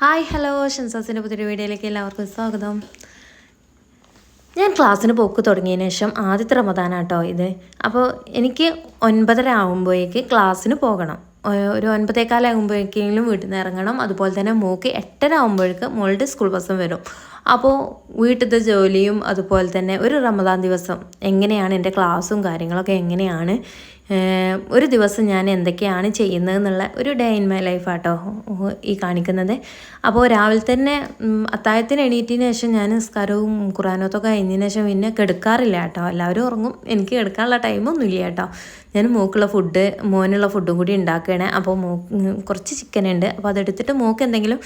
Hi hello. ഷൻസാസിന്റെ പുതിയൊരു വീഡിയോയിലേക്ക് എല്ലാവർക്കും സ്വാഗതം. ഞാൻ ക്ലാസ്സിന് പോക്ക് തുടങ്ങിയതിന് ശേഷം ആദ്യത്തെ റമദാനാട്ടോ ഇത്. അപ്പോൾ എനിക്ക് ഒൻപതര ആകുമ്പോഴേക്ക് ക്ലാസ്സിന് പോകണം. ഒരു ഒൻപതേക്കാലാകുമ്പോഴേക്കെങ്കിലും വീട്ടിൽ നിന്ന് ഇറങ്ങണം. അതുപോലെ തന്നെ മോക്ക് എട്ടര ആകുമ്പോഴേക്ക് മോളുടെ സ്കൂൾ ബസ്സും വരും. അപ്പോൾ വീട്ടിലത്തെ ജോലിയും അതുപോലെ തന്നെ ഒരു റമദാൻ ദിവസം എങ്ങനെയാണ് എന്റെ ക്ലാസ്സും കാര്യങ്ങളൊക്കെ എങ്ങനെയാണ് ഒരു ദിവസം ഞാൻ എന്തൊക്കെയാണ് ചെയ്യുന്നത് എന്നുള്ള ഒരു ഡേ ഇൻ മൈ ലൈഫ് ആട്ടോ ഈ കാണിക്കുന്നത്. അപ്പോൾ രാവിലെ തന്നെ അത്തായത്തിന് എണീറ്റതിന് ശേഷം ഞാൻ നിസ്കാരവും ഖുറാനോത്തൊക്കെ കഴിഞ്ഞതിന് ശേഷം പിന്നെ കെടുക്കാറില്ല കേട്ടോ. എല്ലാവരും ഉറങ്ങും. എനിക്ക് കെടുക്കാനുള്ള ടൈമൊന്നും ഇല്ല കേട്ടോ. ഞാൻ മൂക്കുള്ള ഫുഡ് മോനുള്ള ഫുഡും കൂടി ഉണ്ടാക്കുകയാണ്. അപ്പോൾ മൂ കുറച്ച് ചിക്കൻ ഉണ്ട്. അപ്പോൾ അതെടുത്തിട്ട് മൂക്ക് എന്തെങ്കിലും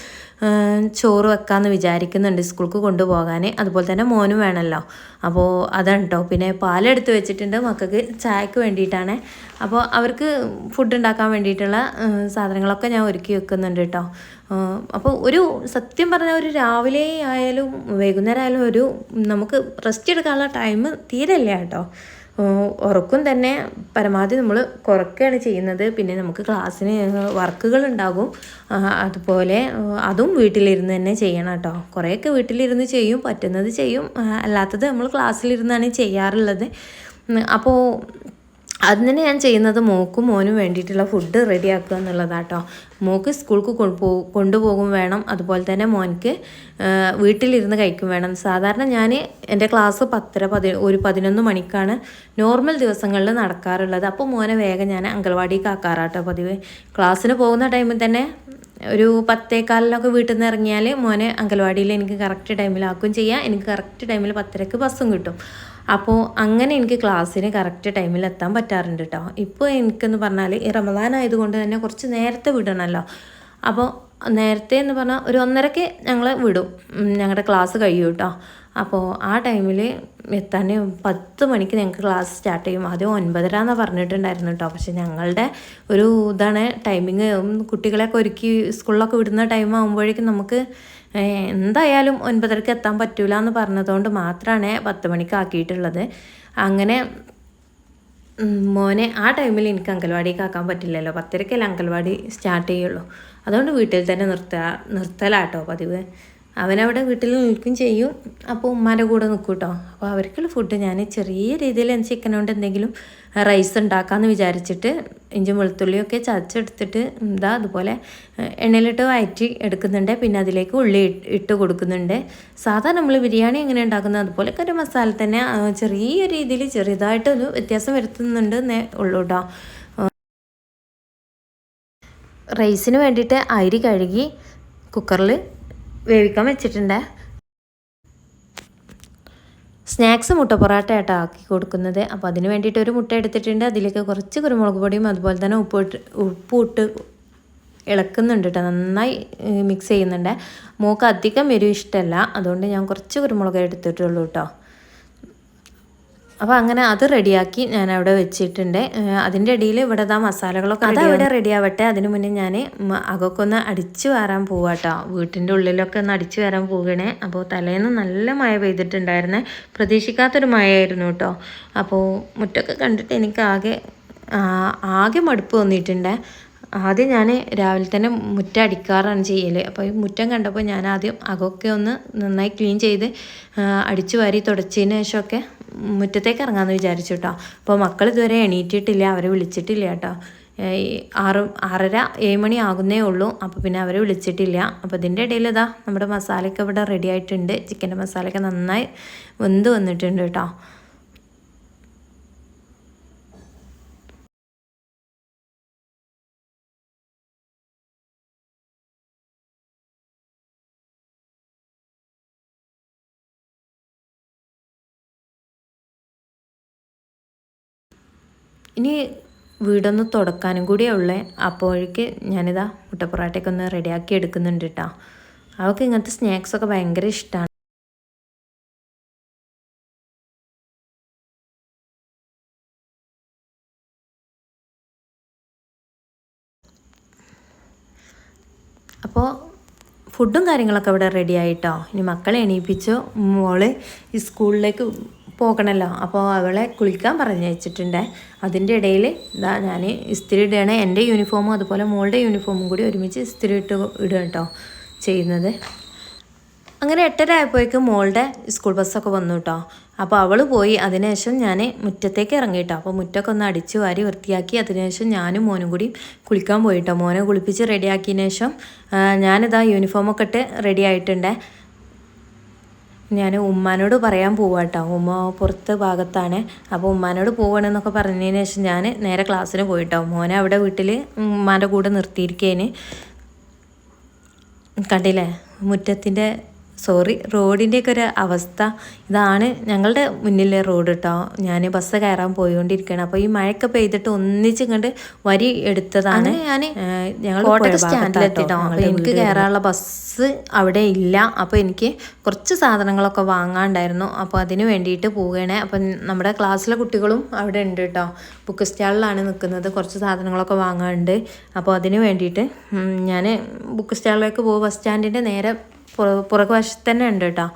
ചോറ് വെക്കാമെന്ന് വിചാരിക്കുന്നുണ്ട് സ്കൂൾക്ക് കൊണ്ടുപോകാൻ അതുപോലെ തന്നെ മോനും വേണമല്ലോ. അപ്പോൾ അതാണ് കേട്ടോ പിന്നെ പാലെടുത്ത് വെച്ചിട്ടുണ്ട് മക്കൾക്ക് ചായക്ക് വേണ്ടിയിട്ടാണ്. അപ്പോൾ അവർക്ക് ഫുഡ് ഉണ്ടാക്കാൻ വേണ്ടിയിട്ടുള്ള സാധനങ്ങളൊക്കെ ഞാൻ ഒരുക്കി വെക്കുന്നുണ്ട് കേട്ടോ അപ്പോൾ ഒരു സത്യം പറഞ്ഞാൽ ഒരു രാവിലെ ആയാലും വൈകുന്നേരം ആയാലും ഒരു നമുക്ക് റെസ്റ്റ് എടുക്കാനുള്ള ടൈം തീരല്ല കേട്ടോ ഉറക്കം തന്നെ പരമാവധി നമ്മൾ കുറയ്ക്കുകയാണ് ചെയ്യുന്നത്. പിന്നെ നമുക്ക് ക്ലാസ്സിന് വർക്കുകൾ ഉണ്ടാകും. അതുപോലെ അതും വീട്ടിലിരുന്ന് തന്നെ ചെയ്യണം കേട്ടോ. കുറേയൊക്കെ വീട്ടിലിരുന്ന് ചെയ്യും പറ്റുന്നത് ചെയ്യും. അല്ലാത്തത് നമ്മൾ ക്ലാസ്സിലിരുന്നാണ് ചെയ്യാറുള്ളത്. അപ്പോൾ അതിന് ഞാൻ ചെയ്യുന്നത് മോക്കും മോനും വേണ്ടിയിട്ടുള്ള ഫുഡ് റെഡി റെഡിയാക്കുക എന്നുള്ളതാട്ടോ. മോക്ക് സ്കൂൾക്ക് കൊണ്ടുപോ കൊണ്ടുപോകും വേണം. അതുപോലെ തന്നെ മോനിക്ക് വീട്ടിലിരുന്ന് കഴിക്കും വേണം. സാധാരണ ഞാൻ എന്റെ ക്ലാസ് പത്തര പതി ഒരു പതിനൊന്ന് മണിക്കാണ് നോർമൽ ദിവസങ്ങളിൽ നടക്കാറുള്ളത്. അപ്പോൾ മോനെ വേഗം ഞാൻ അംഗൻവാടിക്ക് ആക്കാറാട്ടോ പതിവ്. ക്ലാസ്സിന് പോകുന്ന ടൈമിൽ തന്നെ ഒരു പത്തേക്കാലിലൊക്കെ വീട്ടിൽ നിന്ന് ഇറങ്ങിയാൽ മോനെ അംഗൻവാടിയിൽ എനിക്ക് കറക്റ്റ് ടൈമിലാക്കുകയും ചെയ്യാം. എനിക്ക് കറക്റ്റ് ടൈമിൽ പത്തരക്ക് ബസ്സും കിട്ടും. അപ്പോൾ അങ്ങനെ എനിക്ക് ക്ലാസ്സിന് കറക്റ്റ് ടൈമിൽ എത്താൻ പറ്റാറുണ്ട് കേട്ടോ ഇപ്പോൾ എനിക്കെന്ന് പറഞ്ഞാൽ ഈ റമദാൻ ആയതുകൊണ്ട് തന്നെ കുറച്ച് നേരത്തെ വിടണമല്ലോ അപ്പോൾ നേരത്തെ എന്ന് പറഞ്ഞാൽ ഒരു ഒന്നരക്ക് ഞങ്ങൾ വിടും. ഞങ്ങളുടെ ക്ലാസ് കഴിയും കേട്ടോ അപ്പോൾ ആ ടൈമിൽ എത്താൻ പത്ത് മണിക്ക് ഞങ്ങൾക്ക് ക്ലാസ് സ്റ്റാർട്ട് ചെയ്യും. ആദ്യം ഒൻപതര എന്നാണ് പറഞ്ഞിട്ടുണ്ടായിരുന്നു കേട്ടോ പക്ഷെ ഞങ്ങളുടെ ഒരു ഇതാണ് ടൈമിങ് കുട്ടികളെയൊക്കെ ഒരുക്കി സ്കൂളിലൊക്കെ വിടുന്ന ടൈം ആകുമ്പോഴേക്കും നമുക്ക് എന്തായാലും ഒൻപതരക്ക് എത്താൻ പറ്റൂല എന്ന് പറഞ്ഞതുകൊണ്ട് മാത്രമാണ് പത്ത് മണിക്ക് ആക്കിയിട്ടുള്ളത്. അങ്ങനെ മോനെ ആ ടൈമിൽ എനിക്ക് അങ്കൽവാടിക്ക് ആക്കാൻ പറ്റില്ലല്ലോ. പത്തരക്കല്ലേ അങ്കൽവാടി സ്റ്റാർട്ട് ചെയ്യുള്ളൂ. അതുകൊണ്ട് വീട്ടിൽ തന്നെ നിർത്ത നിർത്തലാട്ടോ പതിവ്. അവനവിടെ വീട്ടിൽ നിൽക്കും ചെയ്യും. അപ്പോൾ ഉമ്മാന്റെ കൂടെ നിൽക്കും കേട്ടോ അപ്പോൾ അവർക്കുള്ള ഫുഡ് ഞാൻ ചെറിയ രീതിയിൽ ചിക്കൻ കൊണ്ട് എന്തെങ്കിലും റൈസ് ഉണ്ടാക്കാമെന്ന് വിചാരിച്ചിട്ട് ഇഞ്ചും വെളുത്തുള്ളിയൊക്കെ ചതച്ചെടുത്തിട്ട് എന്താ അതുപോലെ എണ്ണയിലിട്ട് വയറ്റി എടുക്കുന്നുണ്ട്. പിന്നെ അതിലേക്ക് ഉള്ളി ഇട്ട് കൊടുക്കുന്നുണ്ട്. സാധാരണ നമ്മൾ ബിരിയാണി എങ്ങനെ ഉണ്ടാക്കുന്നത്? അതുപോലെ കറി മസാല തന്നെ ചെറിയ രീതിയിൽ ചെറുതായിട്ടൊരു വ്യത്യാസം വരുത്തുന്നുണ്ട് ഉള്ളൂ കേട്ടോ റൈസിന് വേണ്ടിയിട്ട് അരി കഴുകി കുക്കറിൽ വേവിക്കാൻ വെച്ചിട്ടുണ്ട്. സ്നാക്സ് മുട്ട പൊറാട്ട ആയിട്ടാണ് ആക്കി കൊടുക്കുന്നത്. അപ്പോൾ അതിന് വേണ്ടിയിട്ട് ഒരു മുട്ട എടുത്തിട്ടുണ്ട്. അതിലേക്ക് കുറച്ച് കുരുമുളക് പൊടിയും അതുപോലെ തന്നെ ഉപ്പ് ഇട്ട് ഉപ്പ് ഇട്ട് ഇളക്കുന്നുണ്ട് കേട്ടോ നന്നായി മിക്സ് ചെയ്യുന്നുണ്ട്. മോക്ക് അധികം എരിവ് ഇഷ്ടമല്ല അതുകൊണ്ട് ഞാൻ കുറച്ച് കുരുമുളക് എടുത്തിട്ടുള്ളൂ കേട്ടോ അപ്പോൾ അങ്ങനെ അത് റെഡിയാക്കി ഞാൻ അവിടെ വെച്ചിട്ടുണ്ട് അതിന്റെ ഇടയിൽ ഇവിടെ ആ മസാലകളൊക്കെ അത് അവിടെ റെഡി ആവട്ടെ അതിന് മുന്നേ ഞാൻ അകൊക്കെ ഒന്ന് അടിച്ചു വരാൻ പോവാട്ടോ. വീട്ടിന്റെ ഉള്ളിലൊക്കെ ഒന്ന് അടിച്ചു വരാൻ പോവുകയാണേ അപ്പോൾ തലേന്ന് നല്ല മഴ പെയ്തിട്ടുണ്ടായിരുന്നേ. പ്രതീക്ഷിക്കാത്തൊരു മഴയായിരുന്നു കേട്ടോ. അപ്പോൾ മുറ്റൊക്കെ കണ്ടിട്ട് എനിക്ക് ആകെ ആകെ മടുപ്പ് തോന്നിയിട്ടുണ്ട്. ആദ്യം ഞാൻ രാവിലെ തന്നെ മുറ്റം അടിക്കാറാണ് ചെയ്യൽ അപ്പോൾ ഈ മുറ്റം കണ്ടപ്പോൾ ഞാൻ ആദ്യം അകമൊക്കെ ഒന്ന് നന്നായി ക്ലീൻ ചെയ്ത് അടിച്ചു വാരി തുടച്ചതിന് ശേഷമൊക്കെ മുറ്റത്തേക്ക് ഇറങ്ങാമെന്ന് വിചാരിച്ചു കേട്ടോ അപ്പോൾ മക്കൾ ഇതുവരെ എണീറ്റിട്ടില്ല അവരെ വിളിച്ചിട്ടില്ല കേട്ടോ ആറ് ആറര ഏഴ് മണി ആകുന്നേ ഉള്ളൂ. അപ്പോൾ പിന്നെ അവരെ വിളിച്ചിട്ടില്ല. അപ്പോൾ ഇതിന്റെ ഇടയിൽ ഇതാ നമ്മുടെ മസാലയൊക്കെ ഇവിടെ റെഡി ആയിട്ടുണ്ട്. ചിക്കന്റെ മസാലയൊക്കെ നന്നായി വെന്ത് വന്നിട്ടുണ്ട് കേട്ടോ ഇനി വീടൊന്ന് തുടക്കാനും കൂടിയേ ഉള്ളേ. അപ്പോഴേക്ക് ഞാനിതാ മുട്ടപ്പൊറാട്ടയൊക്കെ ഒന്ന് റെഡിയാക്കി എടുക്കുന്നുണ്ട് കേട്ടോ അവൾക്ക് ഇങ്ങനത്തെ സ്നാക്സൊക്കെ ഭയങ്കര ഇഷ്ടമാണ് അപ്പോൾ ഫുഡും കാര്യങ്ങളൊക്കെ ഇവിടെ റെഡി ആയിട്ടോ ഇനി മക്കളെ എണീപ്പിച്ചു. മോൾ സ്കൂളിലേക്ക് പോകണമല്ലോ അപ്പോൾ അവളെ കുളിക്കാൻ പറഞ്ഞയച്ചിട്ടുണ്ട് അതിന്റെ ഇടയിൽ ഇതാ ഞാൻ ഇസ്തിരി ഇടുകയാണ്. എന്റെ യൂണിഫോമും അതുപോലെ മോളുടെ യൂണിഫോമും കൂടി ഒരുമിച്ച് ഇസ്തിരി ഇട്ട് ഇടുക കേട്ടോ ചെയ്യുന്നത്. അങ്ങനെ എട്ടര ആയപ്പോഴേക്കും മോളുടെ സ്കൂൾ ബസ്സൊക്കെ വന്നു കേട്ടോ. അപ്പോൾ അവൾ പോയി. അതിനുശേഷം ഞാൻ മുറ്റത്തേക്ക് ഇറങ്ങി കേട്ടോ. അപ്പോൾ മുറ്റമൊക്കെ ഒന്ന് അടിച്ചു വാരി വൃത്തിയാക്കി അതിനുശേഷം ഞാനും മോനും കൂടി കുളിക്കാൻ പോയിട്ടോ മോനെ കുളിപ്പിച്ച് റെഡിയാക്കിയതിനു ശേഷം ഞാനിതാ യൂണിഫോമൊക്കെ ഇട്ട് റെഡി ആയിട്ടുണ്ട്. ഞാൻ ഉമ്മാനോട് പറയാൻ പോവാട്ടോ. ഉമ്മ പുറത്ത് ഭാഗത്താണ്. അപ്പോൾ ഉമ്മാനോട് പോവണമെന്നൊക്കെ പറഞ്ഞതിന് ശേഷം ഞാൻ നേരെ ക്ലാസ്സിന് പോയിട്ടോ. മോനെ അവിടെ വീട്ടിൽ ഉമ്മാന്റെ കൂടെ നിർത്തിയിരിക്കേന്. കണ്ടില്ലേ? മുറ്റത്തിന്റെ സോറി റോഡിന്റെയൊക്കെ ഒരു അവസ്ഥ. ഇതാണ് ഞങ്ങളുടെ മുന്നിലെ റോഡ് കേട്ടോ ഞാൻ ബസ് കയറാൻ പോയിക്കൊണ്ടിരിക്കുകയാണ് അപ്പോൾ ഈ മഴയൊക്കെ പെയ്തിട്ട് ഒന്നിച്ച് കണ്ട് വരി എടുത്തതാണ്. ഞാൻ ഞങ്ങൾ സ്റ്റാൻഡിലെത്തിട്ടോ. അപ്പോൾ എനിക്ക് കയറാനുള്ള ബസ് അവിടെ ഇല്ല. അപ്പോൾ എനിക്ക് കുറച്ച് സാധനങ്ങളൊക്കെ വാങ്ങാണ്ടായിരുന്നു. അപ്പോൾ അതിന് വേണ്ടിയിട്ട് പോവുകയാണ്. അപ്പം നമ്മുടെ ക്ലാസ്സിലെ കുട്ടികളും അവിടെ ഉണ്ട് കേട്ടോ ബുക്ക് സ്റ്റാളിലാണ് നിൽക്കുന്നത്. കുറച്ച് സാധനങ്ങളൊക്കെ വാങ്ങാനുണ്ട് അപ്പോൾ അതിന് വേണ്ടിയിട്ട് ഞാൻ ബുക്ക് സ്റ്റാളിലേക്ക് പോകും ബസ് സ്റ്റാൻഡിന്റെ നേരെ പുറ പുറകു തന്നെ ഉണ്ട് കേട്ടോ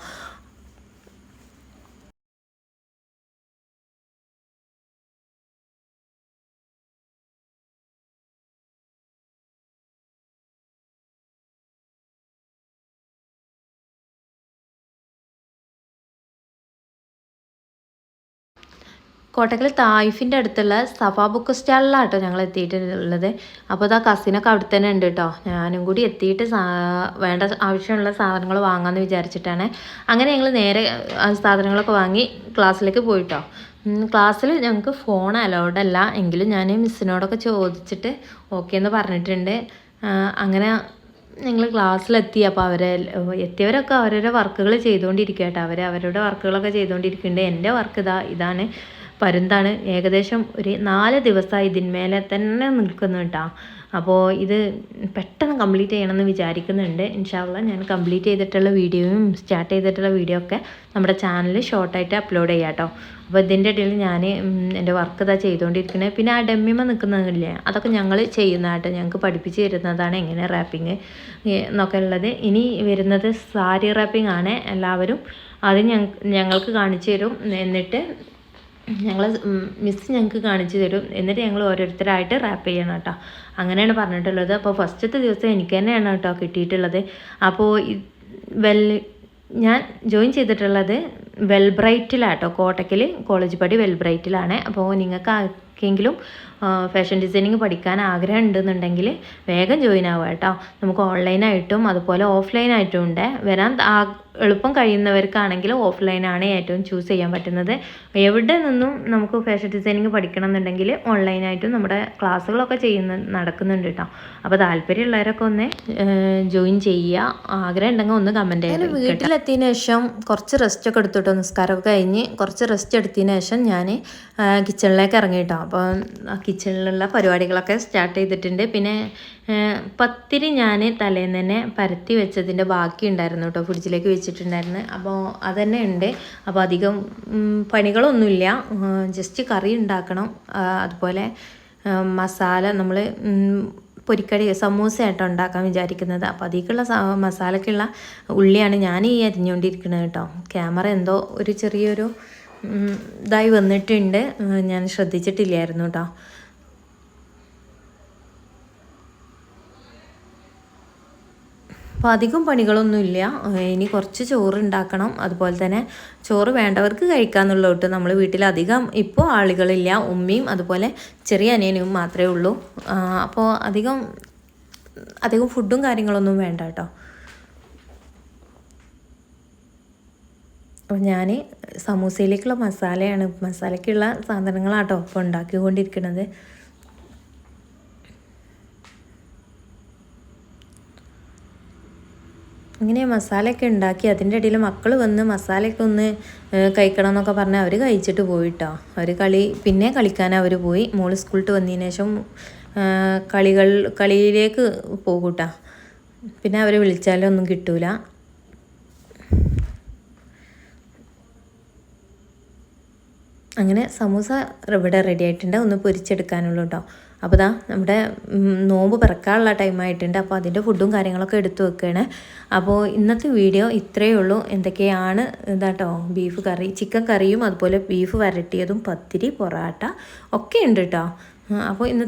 കോട്ടക്കൽ തായിഫിന്റെ അടുത്തുള്ള സഫ ബുക്ക് സ്റ്റാളിലാണ് കേട്ടോ ഞങ്ങൾ എത്തിയിട്ടുള്ളത്. അപ്പോൾ ഇതാ കസിനൊക്കെ അവിടെ തന്നെ ഉണ്ട് കേട്ടോ. ഞാനും കൂടി എത്തിയിട്ട് വേണ്ട ആവശ്യമുള്ള സാധനങ്ങൾ വാങ്ങാമെന്ന് വിചാരിച്ചിട്ടാണ്. അങ്ങനെ ഞങ്ങൾ നേരെ സാധനങ്ങളൊക്കെ വാങ്ങി ക്ലാസ്സിലേക്ക് പോയിട്ടോ. ക്ലാസ്സിൽ ഞങ്ങൾക്ക് ഫോൺ അലൗഡ് അല്ല. എങ്കിലും ഞാൻ മിസ്സിനോടൊക്കെ ചോദിച്ചിട്ട് ഓക്കെ എന്ന് പറഞ്ഞിട്ടുണ്ട്. അങ്ങനെ ഞങ്ങൾ ക്ലാസ്സിലെത്തി. അപ്പോൾ അവരെ എത്തിയവരൊക്കെ അവരുടെ വർക്കുകൾ ചെയ്തുകൊണ്ടിരിക്കുക കേട്ടോ അവർ അവരുടെ വർക്കുകളൊക്കെ ചെയ്തുകൊണ്ടിരിക്കുന്നുണ്ട്. എന്റെ വർക്ക് ഇതാ ഇതാണ്. പരുന്താണ്. ഏകദേശം ഒരു നാല് ദിവസമായി ഇതിന്മേലെ തന്നെ നിൽക്കുന്നു കേട്ടോ അപ്പോൾ ഇത് പെട്ടെന്ന് കംപ്ലീറ്റ് ചെയ്യണമെന്ന് വിചാരിക്കുന്നുണ്ട്. ഇൻഷാല്ല ഞാൻ കംപ്ലീറ്റ് ചെയ്തിട്ടുള്ള വീഡിയോയും സ്റ്റാർട്ട് ചെയ്തിട്ടുള്ള വീഡിയോ ഒക്കെ നമ്മുടെ ചാനലിൽ ഷോർട്ടായിട്ട് അപ്ലോഡ് ചെയ്യാം കേട്ടോ അപ്പോൾ ഇതിന്റെ ഇടയിൽ ഞാൻ എന്റെ വർക്ക് ഇതാ ചെയ്തുകൊണ്ടിരിക്കുന്നത്. പിന്നെ ആ ഡെമ്മിമ നിൽക്കുന്നതില്ലേ അതൊക്കെ ഞങ്ങൾ ചെയ്യുന്നതായിട്ട് ഞങ്ങൾക്ക് പഠിപ്പിച്ച് തരുന്നതാണ് എങ്ങനെ റാപ്പിങ് എന്നൊക്കെ ഉള്ളത്. ഇനി വരുന്നത് സാരി റാപ്പിംഗ് ആണ്. എല്ലാവരും അത് ഞങ്ങ ഞങ്ങൾക്ക് കാണിച്ചു തരും. എന്നിട്ട് ഞങ്ങൾ മിസ് ഞങ്ങൾക്ക് കാണിച്ചു തരും. എന്നിട്ട് ഞങ്ങൾ ഓരോരുത്തരായിട്ട് റാപ്പ് ചെയ്യണം കേട്ടോ. അങ്ങനെയാണ് പറഞ്ഞിട്ടുള്ളത്. അപ്പോൾ ഫസ്റ്റത്തെ ദിവസം എനിക്ക് തന്നെയാണ് കേട്ടോ കിട്ടിയിട്ടുള്ളത്. അപ്പോൾ വെൽ ഞാൻ ജോയിൻ ചെയ്തിട്ടുള്ളത് വെൽബ്രൈറ്റിലാട്ടോ കോട്ടക്കൽ കോളേജ് പടി വെൽബ്രൈറ്റിലാണ്. അപ്പോൾ നിങ്ങൾക്ക് ആർക്കെങ്കിലും ഫാഷൻ ഡിസൈനിങ് പഠിക്കാൻ ആഗ്രഹം ഉണ്ടെന്നുണ്ടെങ്കിൽ വേഗം ജോയിൻ ആവുക കേട്ടോ. നമുക്ക് ഓൺലൈനായിട്ടും അതുപോലെ ഓഫ്ലൈനായിട്ടും ഉണ്ട്. വരാൻ എളുപ്പം കഴിയുന്നവർക്കാണെങ്കിൽ ഓഫ്ലൈനാണ് ഏറ്റവും ചൂസ് ചെയ്യാൻ പറ്റുന്നത്. എവിടെ നിന്നും നമുക്ക് ഫാഷൻ ഡിസൈനിങ് പഠിക്കണം എന്നുണ്ടെങ്കിൽ ഓൺലൈനായിട്ടും നമ്മുടെ ക്ലാസ്സുകളൊക്കെ ചെയ്യുന്ന നടക്കുന്നുണ്ട് കേട്ടോ. അപ്പോൾ താല്പര്യമുള്ളവരൊക്കെ ഒന്ന് ജോയിൻ ചെയ്യുക. ആഗ്രഹം ഉണ്ടെങ്കിൽ ഒന്ന് കമന്റ് ചെയ്യാം വീട്ടിലെത്തിയതിന് ശേഷം കുറച്ച് റെസ്റ്റ് ഒക്കെ എടുത്തിട്ടോ നിസ്കാരമൊക്കെ കഴിഞ്ഞ് കുറച്ച് റെസ്റ്റ് എടുത്തതിന് ശേഷം ഞാൻ കിച്ചണിലേക്ക് ഇറങ്ങി കേട്ടോ. അപ്പോൾ കിച്ചണിലുള്ള പരിപാടികളൊക്കെ സ്റ്റാർട്ട് ചെയ്തിട്ടുണ്ട്. പിന്നെ പത്തിരി ഞാൻ തലേന്ന് തന്നെ പരത്തി വെച്ചതിന്റെ ബാക്കി ഉണ്ടായിരുന്നു കേട്ടോ ഫ്രിഡ്ജിലേക്ക് വെച്ചിട്ടുണ്ടായിരുന്നു. അപ്പോൾ അതന്നെ ഉണ്ട്. അപ്പോൾ അധികം പണികളൊന്നുമില്ല. ജസ്റ്റ് കറി ഉണ്ടാക്കണം. അതുപോലെ മസാല നമ്മൾ പൊരിക്കടി സമൂസ ആയിട്ട് ഉണ്ടാക്കാൻ വിചാരിക്കുന്നത്. അപ്പോൾ അതിലേക്കുള്ള മസാലക്കുള്ള ഉള്ളിയാണ് ഞാൻ ഈ അരിഞ്ഞുകൊണ്ടിരിക്കുന്നത് കേട്ടോ ക്യാമറ എന്തോ ഒരു ചെറിയൊരു ഇതായി വന്നിട്ടുണ്ട്. ഞാൻ ശ്രദ്ധിച്ചിട്ടില്ലായിരുന്നു കേട്ടോ അപ്പോൾ അധികം പണികളൊന്നുമില്ല. ഇനി കുറച്ച് ചോറ് ഉണ്ടാക്കണം. അതുപോലെ തന്നെ ചോറ് വേണ്ടവർക്ക് കഴിക്കാമെന്നുള്ള തൊട്ട് നമ്മൾ വീട്ടിൽ അധികം ഇപ്പോൾ ആളുകളില്ല. ഉമ്മയും അതുപോലെ ചെറിയ അനിയനും മാത്രമേ ഉള്ളൂ. അപ്പോൾ അധികം അധികം ഫുഡും കാര്യങ്ങളൊന്നും വേണ്ട കേട്ടോ. അപ്പോൾ ഞാൻ സമൂസയിലേക്കുള്ള മസാലയാണ് മസാലയ്ക്കുള്ള സാധനങ്ങളാട്ടോ ഇപ്പോൾ ഉണ്ടാക്കിക്കൊണ്ടിരിക്കുന്നത് ഇങ്ങനെ മസാലയൊക്കെ ഉണ്ടാക്കി അതിന്റെ ഇടയിൽ മക്കൾ വന്ന് മസാലയൊക്കെ ഒന്ന് കഴിക്കണം എന്നൊക്കെ പറഞ്ഞ് അവർ കഴിച്ചിട്ട് പോയിട്ടോ. അവർ കളി പിന്നെ കളിക്കാൻ അവർ പോയി. മോൾ സ്കൂളിട്ട് വന്നതിന് ശേഷം കളികൾ കളിയിലേക്ക് പോകൂട്ടാ. പിന്നെ അവരെ വിളിച്ചാലൊന്നും കിട്ടൂല. അങ്ങനെ സമൂസ ഇവിടെ റെഡി ആയിട്ടുണ്ട്. ഒന്ന് പൊരിച്ചെടുക്കാനുള്ളൂ കേട്ടോ അപ്പോൾ ദാ നമ്മുടെ നോമ്പ് പിറക്കാനുള്ള ടൈം ആയിട്ടുണ്ട്. അപ്പോൾ അതിന്റെ ഫുഡും കാര്യങ്ങളൊക്കെ എടുത്തു വെക്കുകയാണ് അപ്പോൾ ഇന്നത്തെ വീഡിയോ ഇത്രയേ ഉള്ളൂ. എന്തൊക്കെയാണ് ഇതാട്ടോ ബീഫ് കറി. ചിക്കൻ കറിയും അതുപോലെ ബീഫ് വരട്ടിയതും പത്തിരി പൊറാട്ട ഒക്കെ ഉണ്ട് കേട്ടോ അപ്പോൾ ഇന്നത്തെ